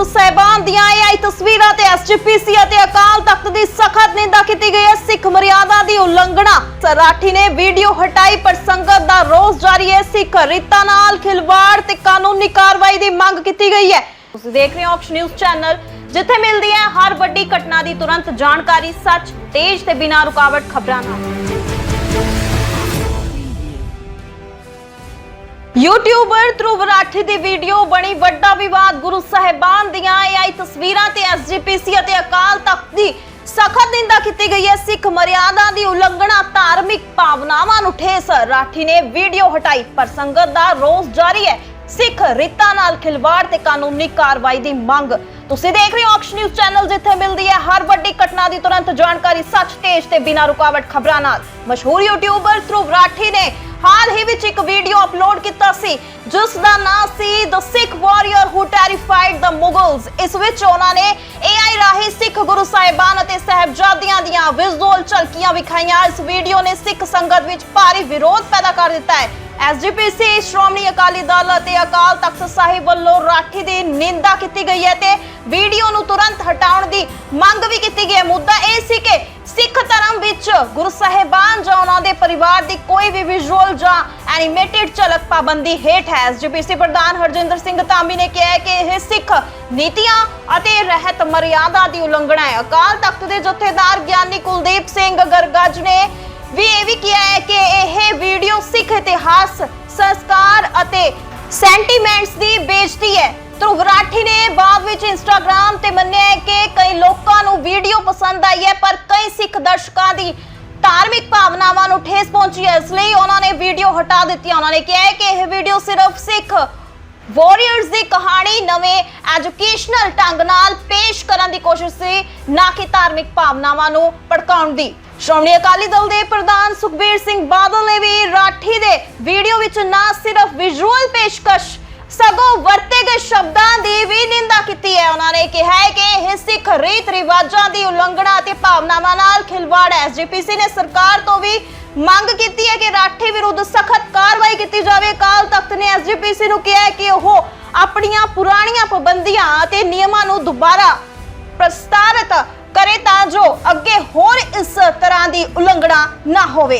ਗੁਰੂ ਸਾਹਿਬਾਨ ਦੀਆਂ ਆਈ ਤਸਵੀਰਾਂ ਤੇ ਐਸਜੀਪੀਸੀ ਅਤੇ ਅਕਾਲ ਤਖਤ ਦੀ ਸਖਤ ਨਿੰਦਾ ਕੀਤੀ ਗਈ ਹੈ। ਸਿੱਖ ਮਰਿਆਦਾ ਦੀ ਉਲੰਘਣਾ। ਸਰਾਠੀ ਨੇ ਵੀਡੀਓ ਹਟਾਈ, ਪਰ ਸੰਗਤ ਦਾ ਰੋਸ ਜਾਰੀ ਹੈ। ਸਿੱਖ ਰੀਤਾਂ ਨਾਲ ਖਿਲਵਾੜ ਤੇ ਕਾਨੂੰਨੀ ਕਾਰਵਾਈ ਦੀ ਮੰਗ ਕੀਤੀ ਗਈ ਹੈ। ਤੁਸੀਂ ਦੇਖ ਰਹੇ ਹੋ ਔਕਸ਼ ਨਿਊਜ਼ ਚੈਨਲ। ਜਿੱਥੇ ਮਿਲਦੀ ਹੈ ਹਰ ਵੱਡੀ ਘਟਨਾ ਦੀ ਤੁਰੰਤ ਜਾਣਕਾਰੀ, ਸੱਚ, ਤੇਜ਼ ਤੇ ਬਿਨਾਂ ਰੁਕਾਵਟ ਖਬਰਾਂ ਨਾਲ। ਯੂਟਿਊਬਰ ਧਰੁਵ ਰਾਠੀ ਦੀ ਵੀਡੀਓ ਬਣੀ ਵੱਡਾ ਵਿਵਾਦ। ਗੁਰੂ ਸਾਹਿਬਾਨ ਦੀਆਂ AI ਤਸਵੀਰਾਂ ਤੇ ਐਸਜੀਪੀਸੀ ਅਤੇ ਅਕਾਲ ਤਖਤ ਦੀ ਸਖਤ ਨਿੰਦਾ ਕੀਤੀ ਗਈ ਹੈ। ਸਿੱਖ ਮਰਿਆਦਾ ਦੀ ਉਲੰਘਣਾ, ਧਾਰਮਿਕ ਭਾਵਨਾਵਾਂ ਨੂੰ ਠੇਸ। ਰਾਠੀ ਨੇ ਵੀਡੀਓ ਹਟਾਈ, ਪਰ ਸੰਗਤ ਦਾ ਰੋਸ ਜਾਰੀ ਹੈ। ਸਿੱਖ ਰੀਤਾਂ ਨਾਲ ਖਿਲਵਾੜ ਤੇ ਕਾਨੂੰਨੀ ਕਾਰਵਾਈ ਦੀ ਮੰਗ। ਤੁਸੀਂ ਦੇਖ ਰਹੇ ਹੋ ਔਕਸ਼ ਨਿਊਜ਼ ਚੈਨਲ ਜਿੱਥੇ ਮਿਲਦੀ ਹੈ ਹਰ ਵੱਡੀ ਘਟਨਾ ਦੀ ਤੁਰੰਤ ਜਾਣਕਾਰੀ। ਸੱਚ, ਤੇਜ਼ ਤੇ ਬਿਨਾਂ ਰੁਕਾਵਟ ਖਬਰਾਂ ਨਾਲ। ਮਸ਼ਹੂਰ ਯੂਟਿਊਬਰ ਧਰੁਵ ਰਾਠੀ ਨੇ ਹਾਲ ਹੀ ਵਿੱਚ ਇੱਕ ਵੀਡੀਓ ਅਪਲੋਡ ਕੀਤਾ ਸੀ, ਜਿਸ ਦਾ ਨਾਮ ਸੀ ਦ ਸਿੱਖ ਵਾਰੀਅਰ ਹੂ ਟੈਰੀਫਾਈਡ ਦ ਮੁਗਲਸ ਇਸ ਵਿੱਚ ਉਹਨਾਂ ਨੇ AI ਰਾਹੀਂ ਸਿੱਖ ਗੁਰੂ ਸਾਹਿਬਾਨ ਅਤੇ ਸਹਿਬਜ਼ਾਦਿਆਂ ਦੀਆਂ ਵਿਜ਼ੂਅਲ ਝਲਕੀਆਂ ਵਿਖਾਈਆਂ। ਇਸ ਵੀਡੀਓ ਨੇ ਸਿੱਖ ਸੰਗਤ ਵਿੱਚ ਭਾਰੀ ਵਿਰੋਧ ਪੈਦਾ ਕਰ ਦਿੱਤਾ ਹੈ। ਐਸਜੀਪੀਸੀ ਸ਼੍ਰੋਮਣੀ ਅਕਾਲੀ ਦਲ ਅਤੇ ਅਕਾਲ ਤਖਤ ਸਾਹਿਬ ਵੱਲੋਂ ਰਾਠੀ ਦੀ ਨਿੰਦਾ ਕੀਤੀ ਗਈ ਹੈ ਤੇ ਵੀਡੀਓ ਨੂੰ ਤੁਰੰਤ ਹਟਾਉਣ ਦੀ ਮੰਗ ਵੀ ਕੀਤੀ ਗਈ ਹੈ। ਮੁੱਦਾ ਇਹ ਸੀ ਕਿ ਸਿੱਖ ਧਰਮ ਵਿੱਚ ਗੁਰੂ ਸਾਹਿਬਾਨ ਜਾਂ ਉਹਨਾਂ ਦੇ ਪਰਿਵਾਰ ਦੀ ਕੋਈ ਵੀ ਵਿਜ਼ੂਅਲ ਜਾਂ ਐਨੀਮੇਟਿਡ ਝਲਕ ਪਾਬੰਦੀ ਹੇਠ ਹੈ। ਐਸਜੀਪੀਸੀ ਪ੍ਰਧਾਨ ਹਰਜਿੰਦਰ ਸਿੰਘ ਧਾਮੀ ਨੇ ਕਿਹਾ ਕਿ ਇਹ ਸਿੱਖ ਨੀਤੀਆਂ ਅਤੇ ਰਹਿਤ ਮਰਿਆਦਾ ਦੀ ਉਲੰਘਣਾ ਹੈ। ਅਕਾਲ ਤਖਤ ਦੇ ਜਥੇਦਾਰ ਗਿਆਨੀ ਕੁਲਦੀਪ ਸਿੰਘ ਗਰਗੱਜ ਨੇ ਵੀ ਇਹ ਵੀ ਕਿਹਾ ਹੈ ਕਿ ਇਹ ਵੀਡੀਓ ਸਿੱਖ ਇਤਿਹਾਸ, ਸੰਸਕਾਰ ਅਤੇ ਸੈਂਟੀਮੈਂਟਸ ਦੀ ਬੇਇੱਜ਼ਤੀ ਹੈ। ਵਿੱਚ ਇੰਸਟਾਗ੍ਰam ਤੇ ਮੰਨਿਆ ਹੈ ਕਿ ਕਈ ਲੋਕਾਂ ਨੂੰ ਵੀਡੀਓ ਪਸੰਦ ਆਈ ਹੈ, ਪਰ ਕਈ ਸਿੱਖ ਦਰਸ਼ਕਾਂ ਦੀ ਧਾਰਮਿਕ ਭਾਵਨਾਵਾਂ ਨੂੰ ਠੇਸ ਪਹੁੰਚੀ ਹੈ। ਇਸ ਲਈ ਉਹਨਾਂ ਨੇ ਵੀਡੀਓ ਹਟਾ ਦਿੱਤੀ ਉਹਨਾਂ ਨੇ ਕਿਹਾ ਹੈ ਕਿ ਇਹ ਵੀਡੀਓ ਸਿਰਫ ਸਿੱਖ ਵਾਰੀਅਰਸ ਦੀ ਕਹਾਣੀ ਨਵੇਂ ਐਜੂਕੇਸ਼ਨਲ ਢੰਗ ਨਾਲ ਪੇਸ਼ ਕਰਨ ਦੀ ਕੋਸ਼ਿਸ਼ ਸੀ, ਨਾ ਕਿ ਧਾਰਮਿਕ ਭਾਵਨਾਵਾਂ ਨੂੰ ਭੜਕਾਉਣ ਦੀ। ਸ਼੍ਰੋਮਣੀ ਅਕਾਲੀ ਦਲ ਦੇ ਪ੍ਰਧਾਨ ਸੁਖਬੀਰ ਸਿੰਘ ਬਾਦਲ ਨੇ ਵੀ ਰਾਠੀ ਦੇ ਵੀਡੀਓ ਵਿੱਚ ਨਾ ਸਿਰਫ ਵਿਜ਼ੂਅਲ ਪੇਸ਼ਕਸ਼, ਸਗੋਂ ਵਰਤੇ ਦੀ ਵੀ ਨਿੰਦਾ ਕੀਤੀ ਹੈ। ਉਹਨਾਂ ਨੇ ਕਿਹਾ ਹੈ ਕਿ ਇਹ ਸਿੱਖ ਰੀਤ ਰਿਵਾਜਾਂ ਦੀ ਉਲੰਘਣਾ ਅਤੇ ਭਾਵਨਾਵਾਂ ਨਾਲ ਖਿਲਵਾੜ ਹੈ। ਐਸਜੀਪੀਸੀ ਨੇ ਸਰਕਾਰ ਤੋਂ ਵੀ ਮੰਗ ਕੀਤੀ ਹੈ ਕਿ ਰਾਠੀ ਵਿਰੁੱਧ ਸਖਤ ਕਾਰਵਾਈ ਕੀਤੀ ਜਾਵੇ। ਕਾਲ ਤਖਤ ਨੇ ਐਸਜੀਪੀਸੀ ਨੂੰ ਕਿਹਾ ਹੈ ਕਿ ਉਹ ਆਪਣੀਆਂ ਪੁਰਾਣੀਆਂ ਪਾਬੰਦੀਆਂ ਅਤੇ ਨਿਯਮਾਂ ਨੂੰ ਦੁਬਾਰਾ ਪ੍ਰਸਤਾਰਤ ਕਰੇ ਤਾਂ ਜੋ ਅੱਗੇ ਹੋਰ ਇਸ ਤਰ੍ਹਾਂ ਦੀ ਉਲੰਘਣਾ ਨਾ ਹੋਵੇ।